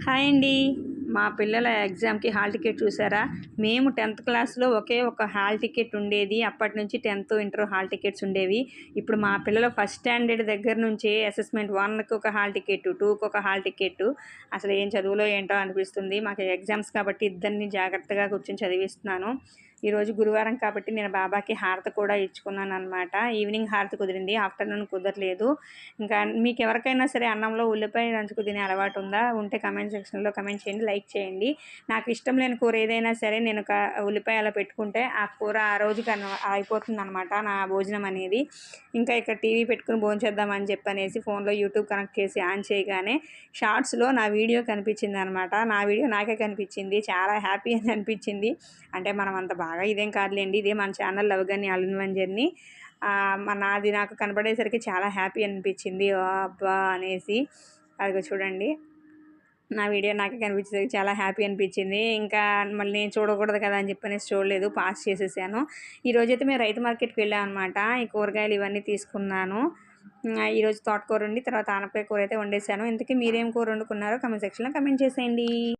Hi అండి. మా పిల్లల ఎగ్జామ్కి హాల్ టికెట్ చూసారా? మేము టెన్త్ క్లాస్లో ఒకే ఒక హాల్ టికెట్ ఉండేది. అప్పటి నుంచి టెన్త్ ఇంటర్ హాల్ టికెట్స్ ఉండేవి. ఇప్పుడు మా పిల్లలు ఫస్ట్ స్టాండర్డ్ దగ్గర నుంచే అసెస్మెంట్ వన్కి ఒక హాల్ టికెట్ టూకి ఒక హాల్ టికెట్. అసలు ఏం చదువులో ఏంటో అనిపిస్తుంది. మాకు ఎగ్జామ్స్ కాబట్టి ఇద్దరిని జాగ్రత్తగా కూర్చొని చదివిస్తున్నాను. ఈరోజు గురువారం కాబట్టి నేను బాబాకి హారతి కూడా ఇచ్చుకున్నాను అనమాట ఈవినింగ్ హారతి కుదిరింది ఆఫ్టర్నూన్ కుదరలేదు. ఇంకా మీకు ఎవరికైనా సరే అన్నంలో ఉల్లిపాయ నంచుకు తినే అలవాటు ఉందా? ఉంటే కమెంట్ సెక్షన్లో కమెంట్ చేయండి లైక్ చేయండి. నాకు ఇష్టం లేని కూర ఏదైనా సరే నేను ఒక ఉల్లిపాయ అలా పెట్టుకుంటే ఆ కూర ఆ రోజుకి అయిపోతుంది అనమాట నా భోజనం అనేది. ఇంకా ఇక్కడ టీవీ పెట్టుకుని భోంచేద్దామని చెప్పనేసి ఫోన్లో యూట్యూబ్ కనెక్ట్ చేసి ఆన్ చేయగానే షార్ట్స్లో నా వీడియో కనిపించింది అనమాట నా వీడియో నాకే కనిపించింది చాలా హ్యాపీ అని అనిపించింది. అంటే మనం అంత బాగా బాగా ఇదేం కాదులేండి ఇదే మన ఛానల్ లవ్ కానీ ఆల్ వన్ జర్నీ నాది నాకు కనపడేసరికి చాలా హ్యాపీ అనిపించింది. అబ్బా అనేసి. అది చూడండి. నా వీడియో నాకే కనిపించేసరికి చాలా హ్యాపీ అనిపించింది. ఇంకా మళ్ళీ నేను చూడకూడదు కదా అని చెప్పనేసి చూడలేదు పాస్ చేసేసాను. ఈరోజైతే మేము రైతు మార్కెట్కి వెళ్ళాం అనమాట ఈ కూరగాయలు ఇవన్నీ తీసుకున్నాను. ఈరోజు తోటకూర ఉండి తర్వాత ఆనపకాయ కూర అయితే వండేసాను ఇంతకీ మీరేం కూర వండుకున్నారో కమెంట్ సెక్షన్లో కమెంట్ చేసేయండి.